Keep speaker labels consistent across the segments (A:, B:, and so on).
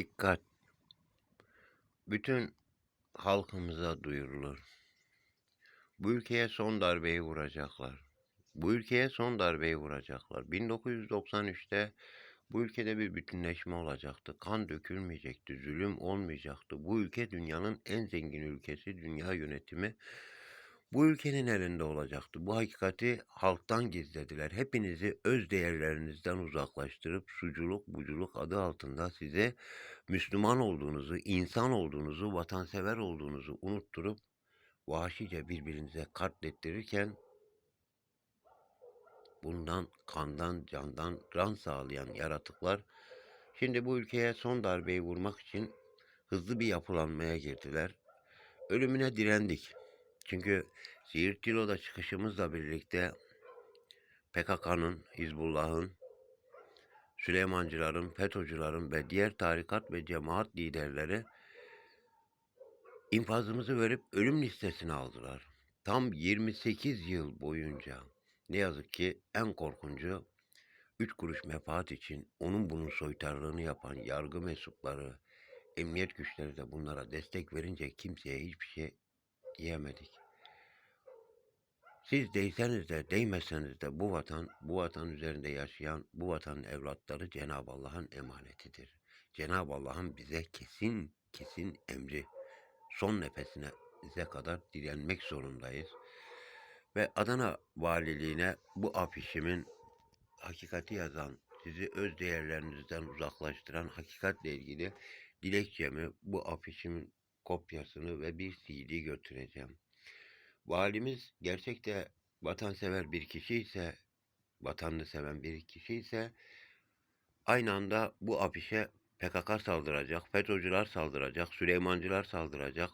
A: Dikkat! Bütün halkımıza duyurulur. Bu ülkeye son darbeyi vuracaklar. Bu ülkeye son darbeyi vuracaklar. 1993'te bu ülkede bir bütünleşme olacaktı. Kan dökülmeyecekti, zulüm olmayacaktı. Bu ülke dünyanın en zengin ülkesi, dünya yönetimi bu ülkenin elinde olacaktı. Bu hakikati halktan gizlediler. Hepinizi öz değerlerinizden uzaklaştırıp suculuk, buculuk adı altında size Müslüman olduğunuzu, insan olduğunuzu, vatansever olduğunuzu unutturup vahşice birbirinize katlettirirken bundan kandan, candan ran sağlayan yaratıklar şimdi bu ülkeye son darbeyi vurmak için hızlı bir yapılanmaya girdiler. Ölümüne direndik. Çünkü Siirt Tilo'da çıkışımızla birlikte PKK'nın, Hizbullah'ın, Süleymancıların, FETÖ'cülerin ve diğer tarikat ve cemaat liderleri infazımızı verip ölüm listesine aldılar. Tam 28 yıl boyunca ne yazık ki en korkuncu 3 kuruş menfaat için onun bunun soytarlığını yapan yargı mensupları, emniyet güçleri de bunlara destek verince kimseye hiçbir şey diyemedik. Siz değseniz de değmeseniz de bu vatan, bu vatan üzerinde yaşayan bu vatanın evlatları Cenab-ı Allah'ın emanetidir. Cenab-ı Allah'ın bize kesin kesin emri. Son nefesine bize kadar direnmek zorundayız. Ve Adana Valiliğine bu afişimin hakikati yazan, sizi öz değerlerinizden uzaklaştıran hakikatle ilgili dilekçemi, bu afişimin kopyasını ve bir CD götüreceğim. Valimiz gerçekte vatansever bir kişi ise, vatanını seven bir kişi ise aynı anda bu afişe PKK saldıracak, FETÖ'cüler saldıracak, Süleymancılar saldıracak,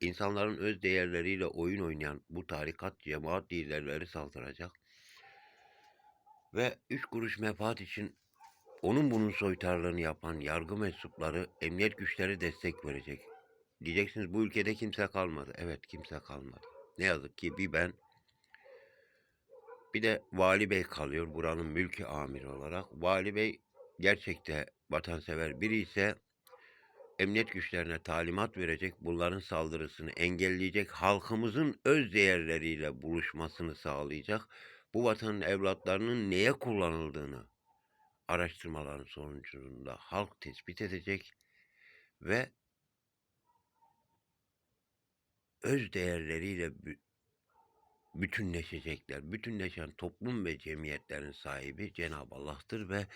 A: insanların öz değerleriyle oyun oynayan bu tarikat, cemaat liderleri saldıracak. Ve üç kuruş menfaat için onun bunun soytarlığını yapan yargı mensupları, emniyet güçleri destek verecek. Diyeceksiniz bu ülkede kimse kalmadı. Evet kimse kalmadı. Ne yazık ki bir ben bir de Vali Bey kalıyor buranın mülki amiri olarak. Vali Bey gerçekte vatansever biri ise emniyet güçlerine talimat verecek, bunların saldırısını engelleyecek, halkımızın öz değerleriyle buluşmasını sağlayacak, bu vatanın evlatlarının neye kullanıldığını araştırmaların sonucunda halk tespit edecek ve öz değerleriyle bü- bütünleşecekler. Bütünleşen toplum ve cemiyetlerin sahibi Cenab-ı Allah'tır ve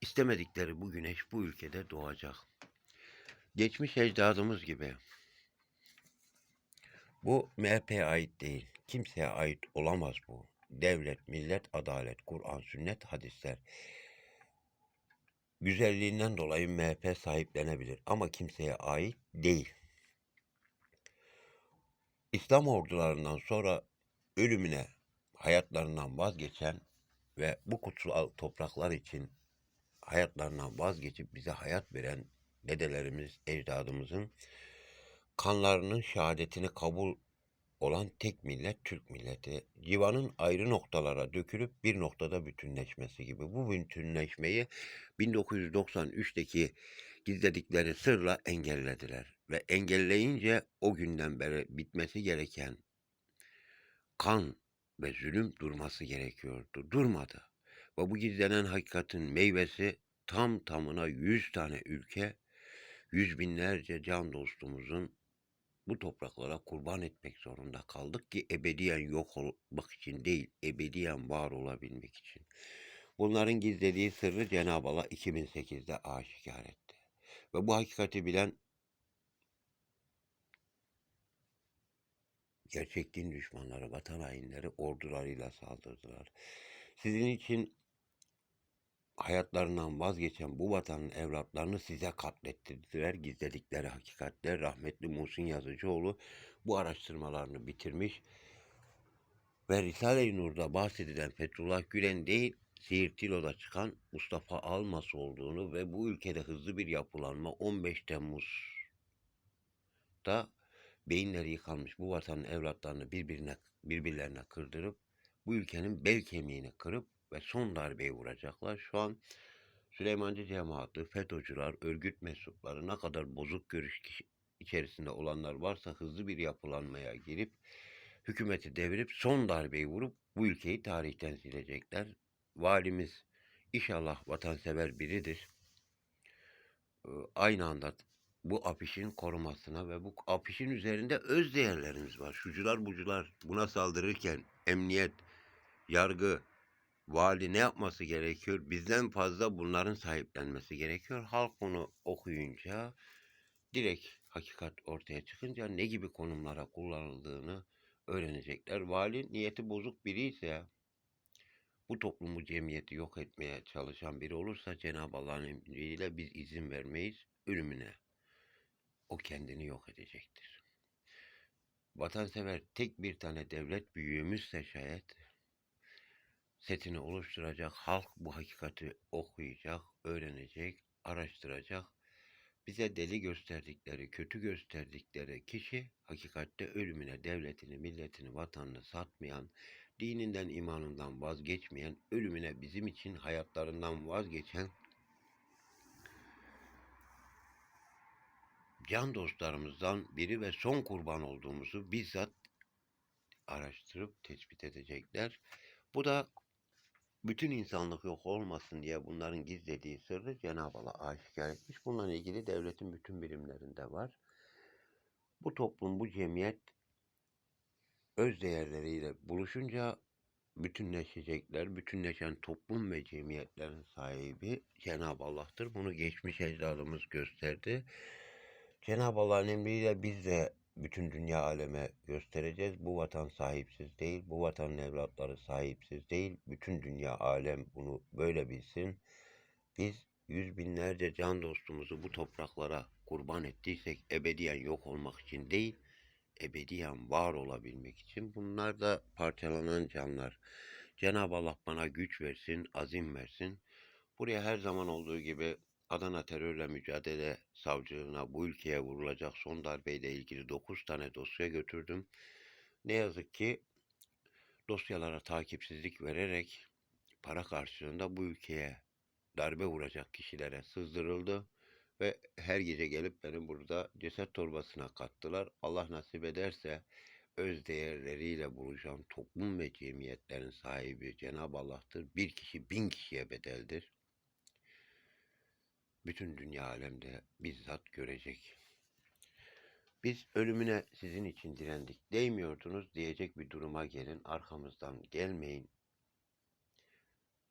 A: istemedikleri bu güneş bu ülkede doğacak. Geçmiş ecdadımız gibi bu MHP'ye ait değil. Kimseye ait olamaz bu. Devlet, millet, adalet, Kur'an, sünnet, hadisler. Güzelliğinden dolayı MHP sahiplenebilir ama kimseye ait değil. İslam ordularından sonra ölümüne hayatlarından vazgeçen ve bu kutsal topraklar için hayatlarından vazgeçip bize hayat veren dedelerimiz, ecdadımızın kanlarının şehadetini kabul olan tek millet Türk milleti. Civanın ayrı noktalara dökülüp bir noktada bütünleşmesi gibi. Bu bütünleşmeyi 1993'teki gizledikleri sırla engellediler. Ve engelleyince o günden beri bitmesi gereken kan ve zulüm durması gerekiyordu. Durmadı. Ve bu gizlenen hakikatin meyvesi tam tamına 100 tane ülke, yüz binlerce can dostumuzun bu topraklara kurban etmek zorunda kaldık ki ebediyen yok olmak için değil, ebediyen var olabilmek için. Bunların gizlediği sırrı Cenab-ı Allah 2008'de aşikar etti. Ve bu hakikati bilen gerçek din düşmanları, vatan hainleri ordularıyla saldırdılar. Sizin için hayatlarından vazgeçen bu vatanın evlatlarını size katlettirdiler. Gizledikleri hakikatler rahmetli Muhsin Yazıcıoğlu bu araştırmalarını bitirmiş ve Risale-i Nur'da bahsedilen Fethullah Gülen değil, Siirt Tilo'da çıkan Mustafa Almas olduğunu ve bu ülkede hızlı bir yapılanma 15 Temmuz'da beyinleri yıkanmış bu vatanın evlatlarını birbirine birbirlerine kırdırıp bu ülkenin bel kemiğini kırıp ve son darbeyi vuracaklar. Şu an Süleymancı cemaati, FETÖ'cüler, örgüt mensupları ne kadar bozuk görüş içerisinde olanlar varsa hızlı bir yapılanmaya girip hükümeti devirip son darbeyi vurup bu ülkeyi tarihten silecekler. Valimiz inşallah vatansever biridir. Aynı anda bu afişin korumasına ve bu afişin üzerinde öz değerlerimiz var. Şucular bucular buna saldırırken emniyet, yargı, vali ne yapması gerekiyor? Bizden fazla bunların sahiplenmesi gerekiyor. Halk bunu okuyunca direkt hakikat ortaya çıkınca ne gibi konumlara kullanıldığını öğrenecekler. Vali niyeti bozuk biri ise bu toplumu cemiyeti yok etmeye çalışan biri olursa Cenab-ı Allah'ın emriyle biz izin vermeyiz ölümüne. O kendini yok edecektir. Vatansever tek bir tane devlet büyüğümüzse şayet setini oluşturacak, halk bu hakikati okuyacak, öğrenecek, araştıracak. Bize deli gösterdikleri, kötü gösterdikleri kişi hakikatte ölümüne devletini, milletini, vatanını satmayan, dininden, imanından vazgeçmeyen, ölümüne bizim için hayatlarından vazgeçen can dostlarımızdan biri ve son kurban olduğumuzu bizzat araştırıp tespit edecekler. Bu da bütün insanlık yok olmasın diye bunların gizlediği sırrı Cenab-ı Allah aşikar etmiş. Bununla ilgili devletin bütün birimlerinde var. Bu toplum, bu cemiyet öz değerleriyle buluşunca bütünleşecekler. Bütünleşen toplum ve cemiyetlerin sahibi Cenab-ı Allah'tır. Bunu geçmiş ecdadımız gösterdi. Cenab-ı Allah'ın emriyle biz de bütün dünya aleme göstereceğiz. Bu vatan sahipsiz değil, bu vatanın evlatları sahipsiz değil. Bütün dünya alem bunu böyle bilsin. Biz yüz binlerce can dostumuzu bu topraklara kurban ettiysek ebediyen yok olmak için değil, ebediyen var olabilmek için. Bunlar da parçalanan canlar. Cenab-ı Allah bana güç versin, azim versin. Buraya her zaman olduğu gibi Adana Terörle Mücadele Savcılığına bu ülkeye vurulacak son darbeyle ilgili 9 tane dosya götürdüm. Ne yazık ki dosyalara takipsizlik vererek para karşılığında bu ülkeye darbe vuracak kişilere sızdırıldı ve her gece gelip beni burada ceset torbasına kattılar. Allah nasip ederse öz değerleriyle buluşan toplum ve cemiyetlerin sahibi Cenab-ı Allah'tır. Bir kişi bin kişiye bedeldir bütün dünya alemde bizzat görecek. Biz ölümüne sizin için direndik. Değmiyordunuz diyecek bir duruma gelin. Arkamızdan gelmeyin.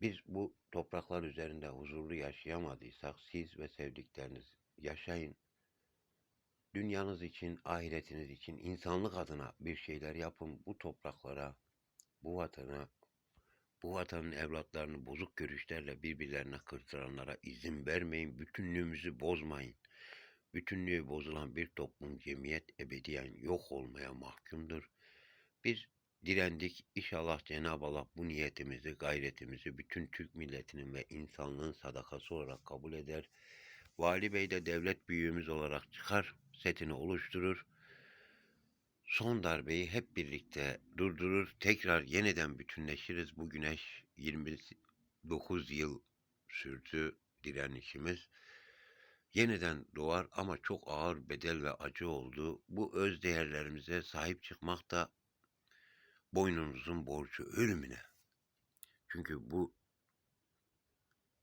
A: Biz bu topraklar üzerinde huzurlu yaşayamadıysak siz ve sevdikleriniz yaşayın. Dünyanız için, ahiretiniz için, insanlık adına bir şeyler yapın. Bu topraklara, bu vatana, bu vatanın evlatlarını bozuk görüşlerle birbirlerine kırtıranlara izin vermeyin. Bütünlüğümüzü bozmayın. Bütünlüğü bozulan bir toplum, cemiyet ebediyen yok olmaya mahkumdur. Biz direndik. İnşallah Cenab-ı Allah bu niyetimizi, gayretimizi bütün Türk milletinin ve insanlığın sadakası olarak kabul eder. Vali Bey de devlet büyüğümüz olarak çıkar, setini oluşturur son darbeyi hep birlikte durdurur, tekrar yeniden bütünleşiriz. Bu güneş 29 yıl sürdü direnişimiz. Yeniden doğar ama çok ağır bedel ve acı oldu. Bu öz değerlerimize sahip çıkmak da boynumuzun borcu ölümüne. Çünkü bu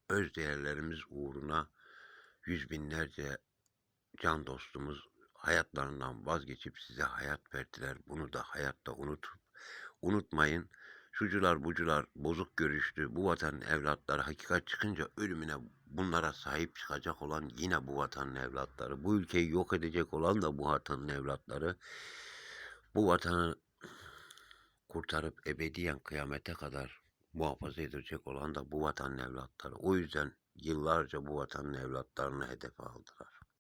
A: öz değerlerimiz uğruna yüz binlerce can dostumuz hayatlarından vazgeçip size hayat verdiler. Bunu da hayatta unutup unutmayın. Şucular bucular bozuk görüşlü bu vatanın evlatları hakikat çıkınca ölümüne bunlara sahip çıkacak olan yine bu vatanın evlatları. Bu ülkeyi yok edecek olan da bu vatanın evlatları. Bu vatanı kurtarıp ebediyen kıyamete kadar muhafaza edecek olan da bu vatanın evlatları. O yüzden yıllarca bu vatanın evlatlarını hedefe aldılar.